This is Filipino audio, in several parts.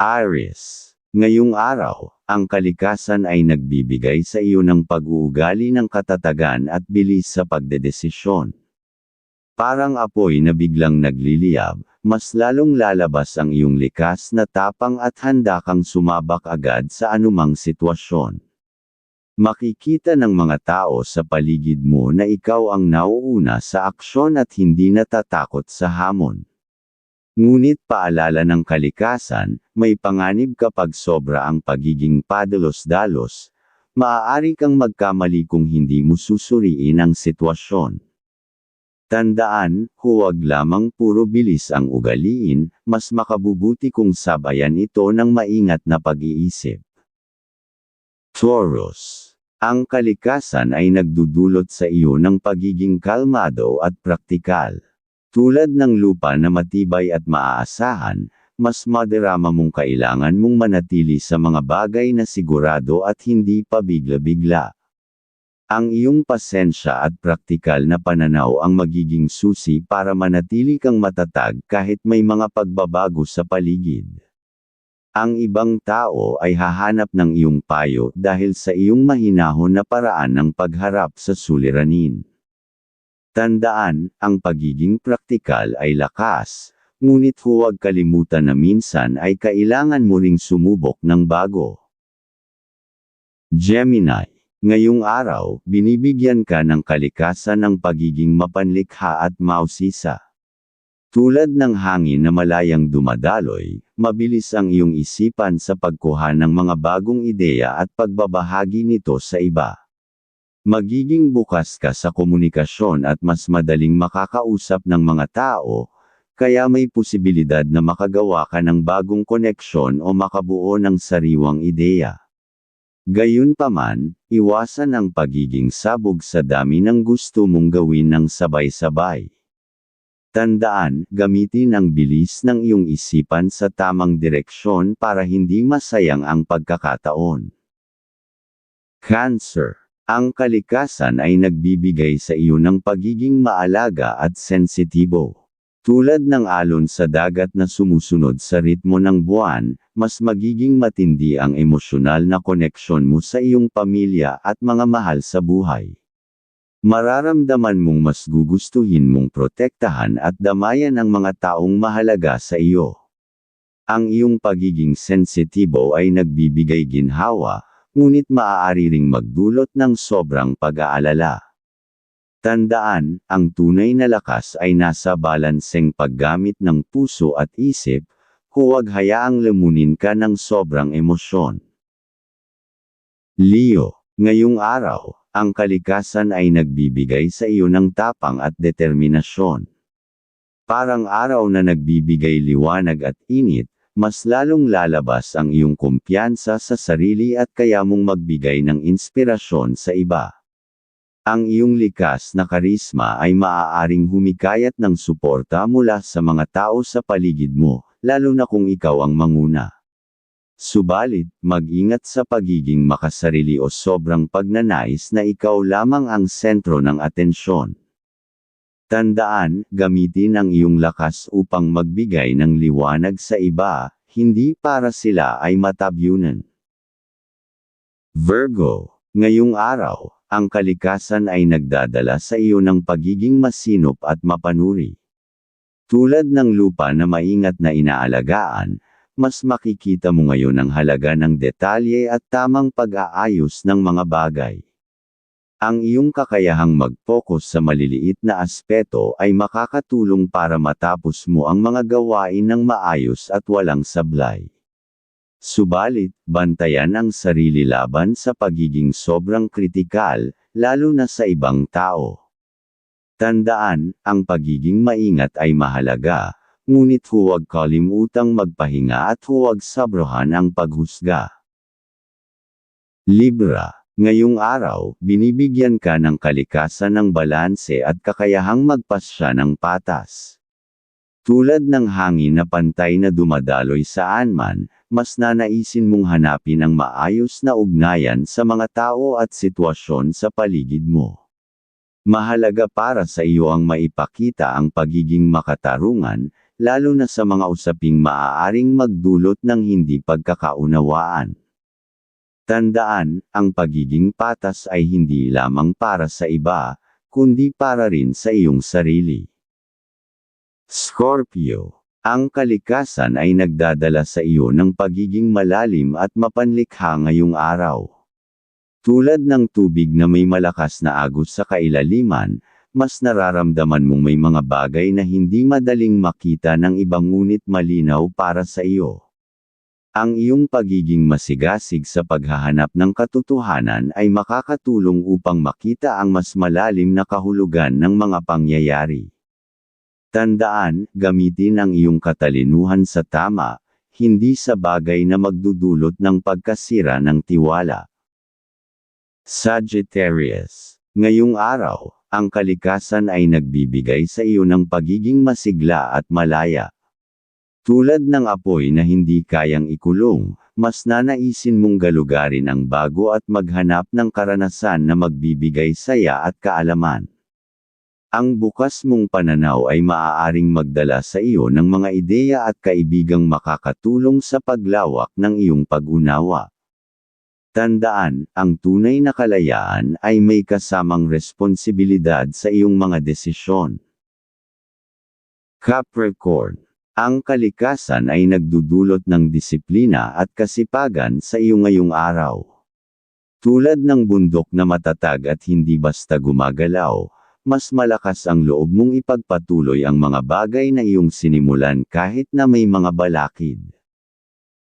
Aries. Ngayong araw, ang kalikasan ay nagbibigay sa iyo ng pag-uugali ng katatagan at bilis sa pagdedesisyon. Parang apoy na biglang nagliliyab, mas lalong lalabas ang iyong likas na tapang at handa kang sumabak agad sa anumang sitwasyon. Makikita ng mga tao sa paligid mo na ikaw ang nauuna sa aksyon at hindi natatakot sa hamon. Ngunit paalala ng kalikasan, may panganib kapag sobra ang pagiging padalos-dalos, maaari kang magkamali kung hindi mo susuriin ang sitwasyon. Tandaan, huwag lamang puro bilis ang ugaliin, mas makabubuti kung sabayan ito ng maingat na pag-iisip. Taurus. Ang kalikasan ay nagdudulot sa iyo ng pagiging kalmado at praktikal. Tulad ng lupa na matibay at maaasahan, mas maderama mong kailangan mong manatili sa mga bagay na sigurado at hindi pabigla-bigla. Ang iyong pasensya at praktikal na pananaw ang magiging susi para manatili kang matatag kahit may mga pagbabago sa paligid. Ang ibang tao ay hahanap ng iyong payo dahil sa iyong mahinahon na paraan ng pagharap sa suliranin. Tandaan, ang pagiging praktikal ay lakas, ngunit huwag kalimutan na minsan ay kailangan mo ring sumubok ng bago. Gemini, ngayong araw, binibigyan ka ng kalikasan ng pagiging mapanlikha at mausisa. Tulad ng hangin na malayang dumadaloy, mabilis ang iyong isipan sa pagkuha ng mga bagong ideya at pagbabahagi nito sa iba. Magiging bukas ka sa komunikasyon at mas madaling makakausap ng mga tao, kaya may posibilidad na makagawa ka ng bagong koneksyon o makabuo ng sariwang ideya. Gayunpaman, iwasan ang pagiging sabog sa dami ng gusto mong gawin ng sabay-sabay. Tandaan, gamitin ang bilis ng iyong isipan sa tamang direksyon para hindi masayang ang pagkakataon. Cancer ang kalikasan ay nagbibigay sa iyo ng pagiging maalaga at sensitibo. Tulad ng alon sa dagat na sumusunod sa ritmo ng buwan, mas magiging matindi ang emosyonal na koneksyon mo sa iyong pamilya at mga mahal sa buhay. Mararamdaman mong mas gugustuhin mong protektahan at damayan ang mga taong mahalaga sa iyo. Ang iyong pagiging sensitibo ay nagbibigay ginhawa, ngunit maaari ring magdulot ng sobrang pag-aalala. Tandaan, ang tunay na lakas ay nasa balanseng paggamit ng puso at isip, huwag hayaang lamunin ka ng sobrang emosyon. Leo, ngayong araw, ang kalikasan ay nagbibigay sa iyo ng tapang at determinasyon. Parang araw na nagbibigay liwanag at init, mas lalong lalabas ang iyong kumpiyansa sa sarili at kaya mong magbigay ng inspirasyon sa iba. Ang iyong likas na karisma ay maaaring humikayat ng suporta mula sa mga tao sa paligid mo, lalo na kung ikaw ang manguna. Subalit, mag-ingat sa pagiging makasarili o sobrang pagnanais na ikaw lamang ang sentro ng atensyon. Tandaan, gamitin ang iyong lakas upang magbigay ng liwanag sa iba, hindi para sila ay matabyunan. Virgo, ngayong araw, ang kalikasan ay nagdadala sa iyo ng pagiging masinop at mapanuri. Tulad ng lupa na maingat na inaalagaan, mas makikita mo ngayon ang halaga ng detalye at tamang pag-aayos ng mga bagay. Ang iyong kakayahang mag-focus sa maliliit na aspeto ay makakatulong para matapos mo ang mga gawain ng maayos at walang sablay. Subalit, bantayan ang sarili laban sa pagiging sobrang kritikal, lalo na sa ibang tao. Tandaan, ang pagiging maingat ay mahalaga, ngunit huwag kalimutang magpahinga at huwag sabrohan ang paghusga. Libra Ngayong araw, binibigyan ka ng kalikasan ng balanse at kakayahang magpasya ng patas. Tulad ng hangin na pantay na dumadaloy saan man, mas nanaisin mong hanapin ang maayos na ugnayan sa mga tao at sitwasyon sa paligid mo. Mahalaga para sa iyo ang maipakita ang pagiging makatarungan, lalo na sa mga usaping maaaring magdulot ng hindi pagkakaunawaan. Tandaan, ang pagiging patas ay hindi lamang para sa iba, kundi para rin sa iyong sarili. Scorpio ang kalikasan ay nagdadala sa iyo ng pagiging malalim at mapanlikha ngayong araw. Tulad ng tubig na may malakas na agos sa kailaliman, mas nararamdaman mong may mga bagay na hindi madaling makita ng ibang ngunit malinaw para sa iyo. Ang iyong pagiging masigasig sa paghahanap ng katotohanan ay makakatulong upang makita ang mas malalim na kahulugan ng mga pangyayari. Tandaan, gamitin ang iyong katalinuhan sa tama, hindi sa bagay na magdudulot ng pagkasira ng tiwala. Sagittarius. Ngayong araw, ang kalikasan ay nagbibigay sa iyo ng pagiging masigla at malaya. Tulad ng apoy na hindi kayang ikulong, mas nanaisin mong galugarin ang bago at maghanap ng karanasan na magbibigay saya at kaalaman. Ang bukas mong pananaw ay maaaring magdala sa iyo ng mga ideya at kaibigang makakatulong sa paglawak ng iyong pag-unawa. Tandaan, ang tunay na kalayaan ay may kasamang responsibilidad sa iyong mga desisyon. Capricorn ang kalikasan ay nagdudulot ng disiplina at kasipagan sa iyo ngayong araw. Tulad ng bundok na matatag at hindi basta gumagalaw, mas malakas ang loob mong ipagpatuloy ang mga bagay na iyong sinimulan kahit na may mga balakid.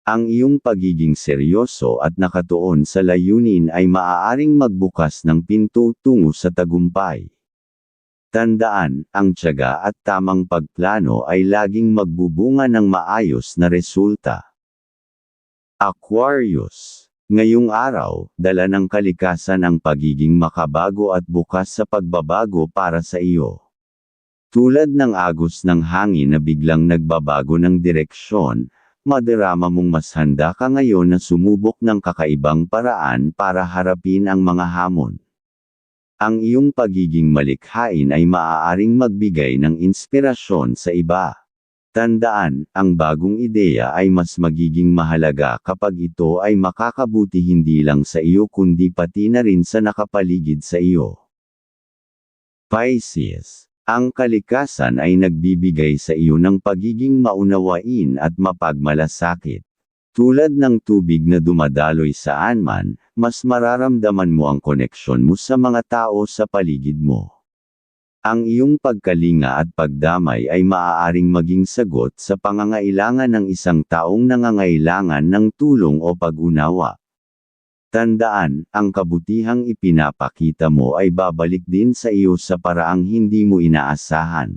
Ang iyong pagiging seryoso at nakatuon sa layunin ay maaaring magbukas ng pinto tungo sa tagumpay. Tandaan, ang tiyaga at tamang pagplano ay laging magbubunga ng maayos na resulta. Aquarius. Ngayong araw, dala ng kalikasan ang pagiging makabago at bukas sa pagbabago para sa iyo. Tulad ng agos ng hangin na biglang nagbabago ng direksyon, madarama mong mas handa ka ngayon na sumubok ng kakaibang paraan para harapin ang mga hamon. Ang iyong pagiging malikhain ay maaaring magbigay ng inspirasyon sa iba. Tandaan, ang bagong ideya ay mas magiging mahalaga kapag ito ay makakabuti hindi lang sa iyo kundi pati na rin sa nakapaligid sa iyo. Pisces Ang kalikasan ay nagbibigay sa iyo ng pagiging maunawain at mapagmalasakit. Tulad ng tubig na dumadaloy saan man, mas mararamdaman mo ang koneksyon mo sa mga tao sa paligid mo. Ang iyong pagkalinga at pagdamay ay maaaring maging sagot sa pangangailangan ng isang taong nangangailangan ng tulong o pag-unawa. Tandaan, ang kabutihang ipinapakita mo ay babalik din sa iyo sa paraang hindi mo inaasahan.